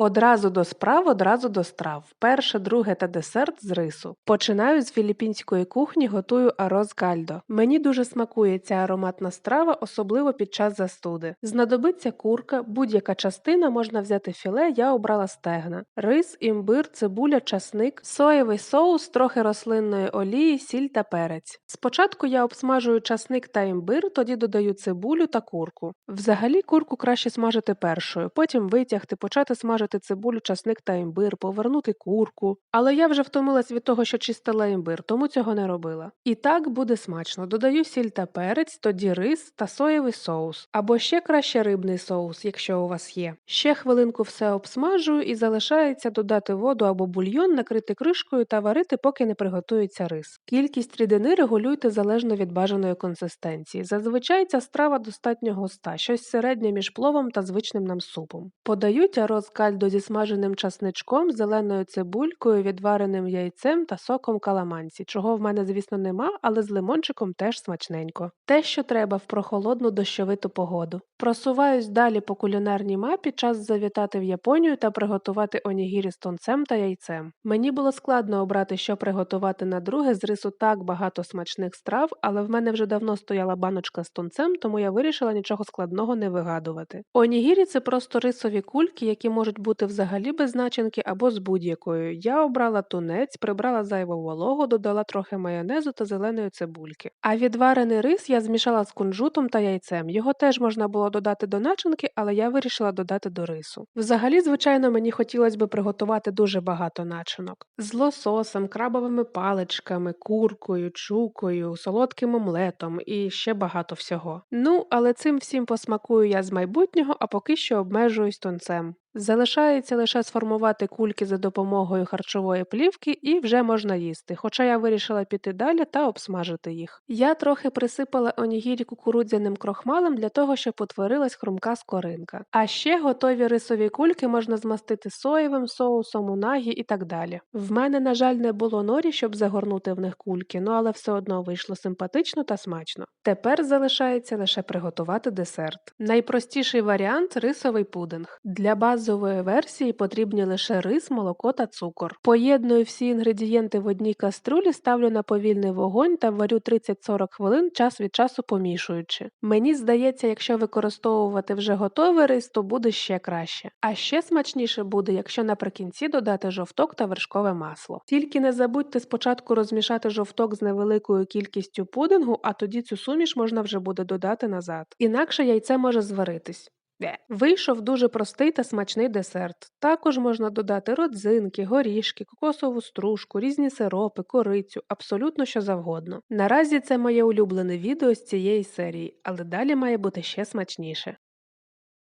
Одразу до справ, одразу до страв. Перше, друге та десерт з рису. Починаю з філіппінської кухні, готую арос гальдо. Мені дуже смакує ця ароматна страва, особливо під час застуди. Знадобиться курка, будь-яка частина, можна взяти філе, я обрала стегна, рис, імбир, цибуля, часник, соєвий соус, трохи рослинної олії, сіль та перець. Спочатку я обсмажую часник та імбир, тоді додаю цибулю та курку. Взагалі курку краще смажити першою, потім витягти, почати смажити цибулю, часник та імбир, повернути курку. Але я вже втомилась від того, що чистила імбир, тому цього не робила. І так буде смачно. Додаю сіль та перець, тоді рис та соєвий соус. Або ще краще рибний соус, якщо у вас є. Ще хвилинку все обсмажую і залишається додати воду або бульйон, накрити кришкою та варити, поки не приготується рис. Кількість рідини регулюйте залежно від бажаної консистенції. Зазвичай ця страва достатньо густа, щось середнє між пловом та звичним нам супом. Подають ароз кальдо зі смаженим часничком, зеленою цибулькою, відвареним яйцем та соком каламанці, чого в мене, звісно, нема, але з лимончиком теж смачненько. Те, що треба в прохолодну дощовиту погоду. Просуваюсь далі по кулінарній мапі, час завітати в Японію та приготувати онігірі з тонцем та яйцем. Мені було складно обрати, що приготувати на друге, з рису так багато смачних страв, але в мене вже давно стояла баночка з тонцем, тому я вирішила нічого складного не вигадувати. Онігірі це просто рисові кульки, які можуть бути взагалі без начинки або з будь-якою. Я обрала тунець, прибрала зайву вологу, додала трохи майонезу та зеленої цибульки. А відварений рис я змішала з кунжутом та яйцем. Його теж можна було додати до начинки, але я вирішила додати до рису. Взагалі, звичайно, мені хотілося би приготувати дуже багато начинок з лососом, крабовими паличками, куркою, чукою, солодким омлетом і ще багато всього. Ну, але цим всім посмакую я з майбутнього, а поки що обмежуюсь тонцем. Залишається лише сформувати кульки за допомогою харчової плівки і вже можна їсти, хоча я вирішила піти далі та обсмажити їх. Я трохи присипала онігірі кукурудзяним крохмалем для того, щоб утворилась хрумка скоринка. А ще готові рисові кульки можна змастити соєвим соусом, унагі і так далі. В мене, на жаль, не було норі, щоб загорнути в них кульки, ну але все одно вийшло симпатично та смачно. Тепер залишається лише приготувати десерт. Найпростіший варіант рисовий пудинг. Для базової версії потрібні лише рис, молоко та цукор. Поєдную всі інгредієнти в одній каструлі, ставлю на повільний вогонь та варю 30-40 хвилин час від часу помішуючи. Мені здається, якщо використовувати вже готовий рис, то буде ще краще. А ще смачніше буде, якщо наприкінці додати жовток та вершкове масло. Тільки не забудьте спочатку розмішати жовток з невеликою кількістю пудингу, а тоді цю суміш можна вже буде додати назад. Інакше яйце може зваритись. Вийшов дуже простий та смачний десерт. Також можна додати родзинки, горішки, кокосову стружку, різні сиропи, корицю, абсолютно що завгодно. Наразі це моє улюблене відео з цієї серії, але далі має бути ще смачніше.